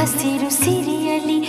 ಹಸಿರು ಸಿರಿಯಲಿ